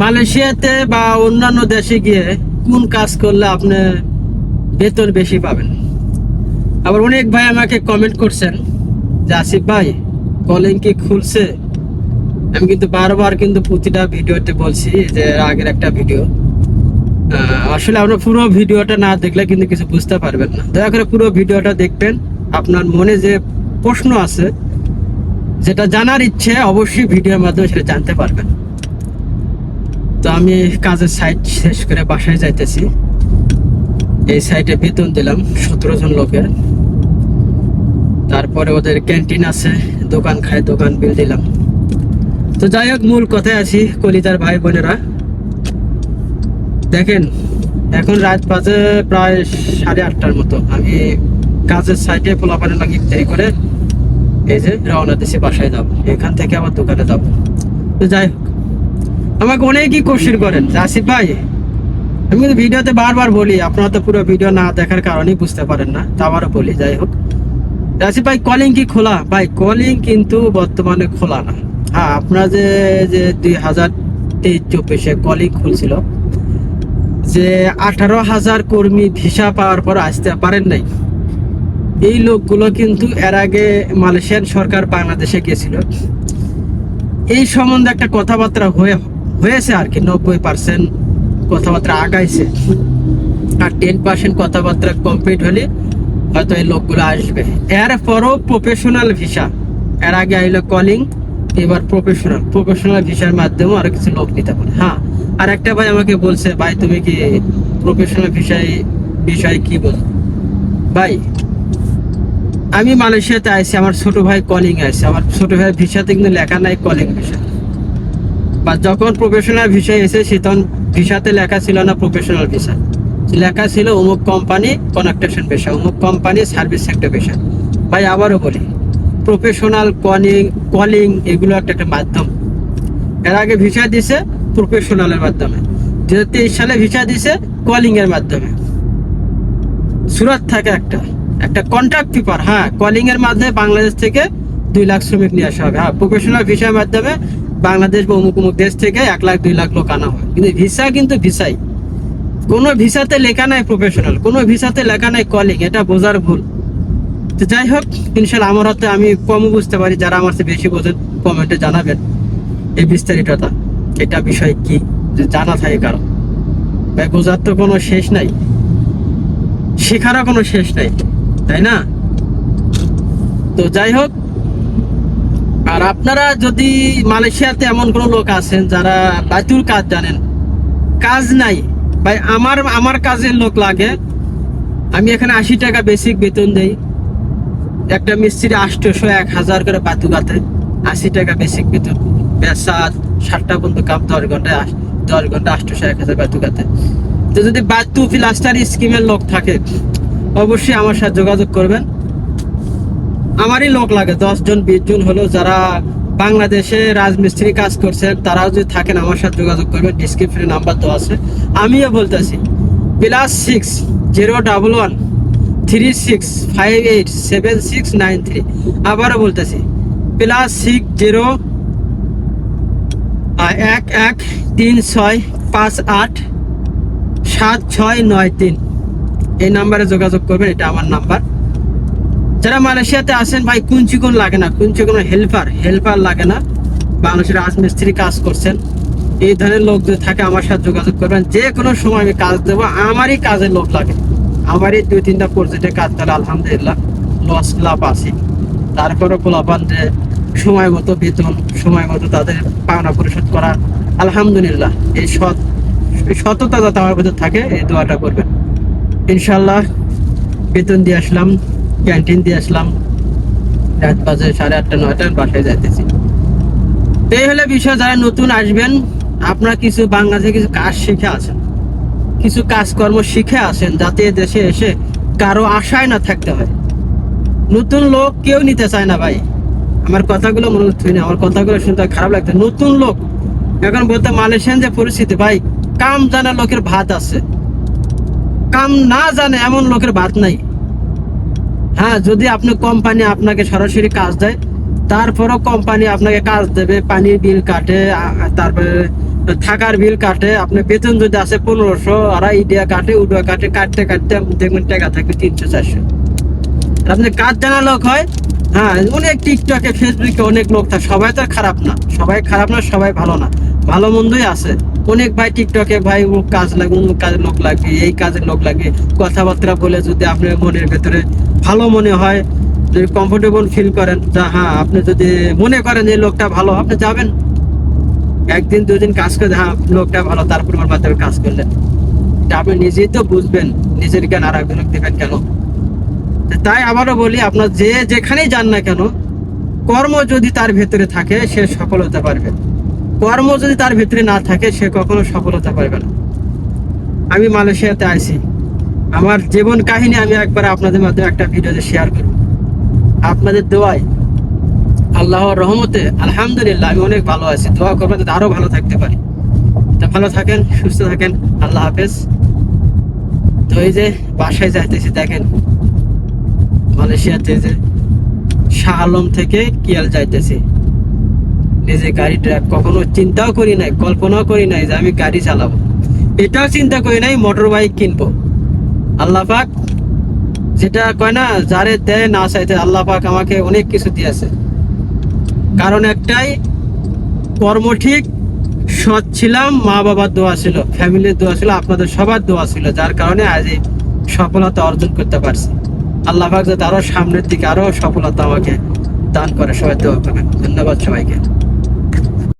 মালয়েশিয়াতে বা অন্যান্য দেশে গিয়ে কোন কাজ করলে আপনি বেতন বেশি পাবেন? আবার অনেক ভাই আমাকে কমেন্ট করছেন যে, আসিফ ভাই কলিং কি খুলছে? আমি কিন্তু বারবার কিন্তু প্রতিটা ভিডিওতে বলছি যে আগের একটা ভিডিও। আসলে আপনার পুরো ভিডিওটা না দেখলে কিন্তু কিছু বুঝতে পারবেন না। দয়া করে পুরো ভিডিওটা দেখবেন। আপনার মনে যে প্রশ্ন আছে, যেটা জানার ইচ্ছে, অবশ্যই ভিডিওর মাধ্যমে সেটা জানতে পারবেন। আমি কাজের সাইট শেষ করে বাসায় যাইতেছি। এই সাইটে বেতন দিলাম সতেরো জন লোকের। তারপরে ওদের ক্যান্টিন আছে, দোকান খায়, দোকান বিল দিলাম। তো যাই হোক, মূল কথায় আছি, কলিতার ভাই বোনেরা। দেখেন, এখন রাত বাজে প্রায় সাড়ে আটটার মতো। আমি কাজের সাইডে পোলাপানে লাগিয়ে দেরি করে এই যে রওনা দিছি, বাসায় যাব। এখান থেকে আবার দোকানে যাব। তো যাই হোক আমাকে অনেকই কোশ্চেন করেন আসিফ ভাই, আমি কিন্তু ভিডিওতে বারবার বলি, আপনারা তো পুরো ভিডিও না দেখার কারণেই বুঝতে পারেন না, তা আবারও বলি, যাই হোক। আসিফ ভাই কলিং কি খোলা? ভাই কলিং কিন্তু বর্তমানে খোলা না। হ্যাঁ আপনারা যে যে দুই হাজার তেইশ চব্বিশে কলিং খুলছিল, যে আঠারো হাজার কর্মী ভিসা পাওয়ার পর আসতে পারেন নাই, এই লোকগুলো কিন্তু এর আগে মালয়েশিয়ান সরকার বাংলাদেশে গেছিল। এই সম্বন্ধে একটা কথাবার্তা হয়ে হয়েছে আর কি, নব্বই পার্সেন্ট কথাবার্তা আগাইছে। আর টেন পার্সেন্ট কথাবার্তা কমপ্লিট হলে হয়তো এই লোকগুলো আসবে। এরপরও প্রফেশনাল ভিসা এর আগে আইলো কলিং এবার প্রফেশনাল প্রফেশনাল ভিসার মাধ্যমেও আরও কিছু লোক নিতে পারে। হ্যাঁ আর একটা ভাই আমাকে বলছে, ভাই, তুমি কি প্রফেশনাল ভিসায় বিষয়ে কি বল? ভাই, আমি মালয়েশিয়াতে আইছি, আমার ছোট ভাই কলিং আছে। আমার ছোট ভাই ভিসাতে কিন্তু লেখা নাই কলিং ভিসা বা যখন প্রফেশনাল ভিসা এসেছে তখন ভিসাতে লেখা ছিল না প্রফেশনাল ভিসা লেখা ছিল অমুক কোম্পানি কনেকটেশন ভিসা অমুক কোম্পানি সার্ভিস সেক্টর ভিসা ভাই, আবারও বলি প্রফেশনাল কলিং কলিং এগুলো একটা একটা মাধ্যম। এর আগে ভিসা দিছে প্রফেশনালের মাধ্যমে। দু হাজার তেইশ সালে ভিসা দিছে কলিং এর মাধ্যমে। সুরাত থাকে একটা একটা কন্ট্রাক্ট পেপার হ্যাঁ কলিং এর মাধ্যমে বাংলাদেশ থেকে দুই লাখ শ্রমিক নিয়ে আসা হবে। হ্যাঁ প্রফেশনাল ভিসার মাধ্যমে বাংলাদেশ বা অমুক অমুক দেশ থেকে এক লাখ, দুই লাখ লোক আনা হয়। কিন্তু ভিসা কিন্তু ভিসাই। কোনো ভিসাতে লেখা নাই প্রফেশনাল কোনো ভিসাতে লেখা নাই কলিং এটা বোঝার ভুল। তো যাই হোক ইনশাল্লাহ আমার হাতে আমি কম বুঝতে পারি, যারা আমার চেয়ে বেশি বোঝেন কমেন্টে জানাবেন। এই বিস্তারিতটা এটা বিষয় কি জানা থাকে কারণ ভাই, বোঝার তো কোনো শেষ নাই। শেখারও কোনো শেষ নাই, তাই না? তো যাই হোক আর আপনারা যদি মালয়েশিয়াতে এমন কোনো লোক আছেন যারা বাতুর কাজ জানেন, কাজ নাই। ভাই, আমার আমার কাজের লোক লাগে। আমি এখানে আশি টাকা বেসিক বেতন দেই। একটা মিস্ত্রি আটশোশো এক হাজার করে বাতু গাতে আশি টাকা বেসিক বেতন। সাত সাতটা পর্যন্ত কাপ দশ ঘন্টায় দশ ঘণ্টা আটশোশো এক হাজার বাতু গাতে তো যদি বাতু প্লাস্টার স্কিমের লোক থাকে, অবশ্যই আমার সাথে যোগাযোগ করবেন। আমারই লোক লাগে দশ জন বিশ জন হলো যারা বাংলাদেশে রাজমিস্ত্রি কাজ করছেন তারাও যদি থাকেন আমার সাথে যোগাযোগ করবেন ডিসক্রিপশনে নাম্বার দেওয়া আছে। আমিও বলতেছি plus six zero double one three six five eight seven six nine three আবারও বলতেছি প্লাস সিক্স জিরো এক এক, তিন, ছয়, পাঁচ, আট, সাত, ছয়, নয়, তিন। এই নাম্বারে যোগাযোগ করবেন, এটা আমার নাম্বার যারা মালয়েশিয়াতে আসেন ভাই কোন লাগে না। কোনো হেল্পার হেল্পার লাগে না। বাংলাদেশের রাজমিস্ত্রি কাজ করছেন। এই ধরনের লোক যদি থাকে, আমার সাথে যোগাযোগ করবেন। যে কোনো সময় আমি কাজ দেবো, আমারই কাজের লোক লাগে। আমারই দুই তিনটা প্রজেক্টে কাজ করে আলহামদুলিল্লাহ লস লাভ আছি। তারপরে পোলাপান যে সময় মতো বেতন, সময় মতো তাদের পাওনা পরিশোধ করা, আলহামদুলিল্লাহ, এই সৎ সততা যাতে আমার ভিতর থাকে, এই দোয়াটা করবেন। ইনশাল্লাহ বেতন দিয়ে আসলাম। ক্যান্টিন দিয়ে আসলাম। রাত বাজে সাড়ে আটটা নয়টার বাসায় যাইতেছি। তো এই হলে বিষয়, যারা নতুন আসবেন, আপনারা কিছু বাংলাদেশে কিছু কাজ শিখে আছেন। কিছু কাজকর্ম শিখে আসেন যাতে দেশে এসে কারও আশায় না থাকতে হয়। নতুন লোক কেউ নিতে চায় না ভাই। আমার কথাগুলো মনে হচ্ছে না, আমার কথাগুলো শুনতে খারাপ লাগতো নতুন লোক, এখন বলতে মালয়েশিয়ান যে পরিস্থিতি, ভাই, কাম জানা লোকের ভাত আছে। কাম না জানে এমন লোকের ভাত নাই। হ্যাঁ যদি আপনি কোম্পানি আপনাকে সরাসরি কাজ দেয়, তারপরও কোম্পানি আপনাকে কাজ দেবে, পানির বিল কাটে তারপরে থাকার বিল কাটে আপনার বেতন যদি আছে পনেরোশো আর ইডিয়া কাটে, উডুয়া কাটে, কাটতে কাটতে দেখবেন টাকা থাকবে তিনশো, চারশো। আপনি কাজ জানা লোক হয় হ্যাঁ অনেক টিকটকে ফেসবুকে অনেক লোক থাকে, সবাই তো খারাপ না, সবাই খারাপ না, সবাই ভালো না, ভালো মন্দই আছে। অনেক ভাই টিকটকে ভাই কাজ লাগে, অন্য কাজের লোক লাগে, এই কাজের লোক লাগে, কথাবার্তা বলে যদি আপনার মনের ভেতরে ভালো মনে হয়, যদি কমফোর্টেবল ফিল করেন যা হ্যাঁ আপনি যদি মনে করেন যে লোকটা ভালো, আপনি যাবেন। একদিন, দুদিন কাজ করে হ্যাঁ লোকটা ভালো তারপর আমার মাধ্যমে কাজ করলেন এটা আপনি নিজেই তো বুঝবেন, নিজের জ্ঞান আর একজনকে দেবেন কেন? তাই আবারও বলি, আপনার যে যেখানেই যান না কেন, কর্ম যদি তার ভেতরে থাকে, সে সফল হতে পারবে। কর্ম যদি তার ভেতরে না থাকে, সে কখনো সফল হতে পারবে না। আমি মালয়েশিয়াতে আইছি। আমার জীবন কাহিনী আমি একবার আপনাদের মাধ্যমে একটা ভিডিওতে শেয়ার করব। আপনাদের দোয়ায় আল্লাহর রহমতে, আলহামদুলিল্লাহ, আমি অনেক ভালো আছি। দোয়া করবেন যাতে আরও ভালো থাকতে পারি। তা ভালো থাকেন, সুস্থ থাকেন, আল্লাহ হাফেজ। তো এই যে বাসায় যাইতেছি, দেখেন মালয়েশিয়াতে যে শাহ আলম থেকে কিয়াল যাইতেছি। নিজে গাড়ি ড্রাইভ কখনো চিন্তাও করি নাই, কল্পনাও করি নাই যে আমি গাড়ি চালাবো। এটাও চিন্তা করি নাই মোটর বাইক কিনবো। আল্লাহ পাক যেটা কয় না, যারে দেয় না চাইতে আল্লাহ পাক আমাকে অনেক কিছু দিয়েছে। কারণ একটাই, কর্ম ঠিক, সৎ ছিলাম মা বাবার দোয়া ছিল, ফ্যামিলির দোয়া ছিল, আপনাদের সবার দোয়া ছিল, যার কারণে আজ এই সফলতা অর্জন করতে পারছি। আল্লাহ পাক যাতে আরও সামনের দিকে আরও সফলতা আমাকে দান করে, সবাই দোয়া করবেন। ধন্যবাদ সবাইকে।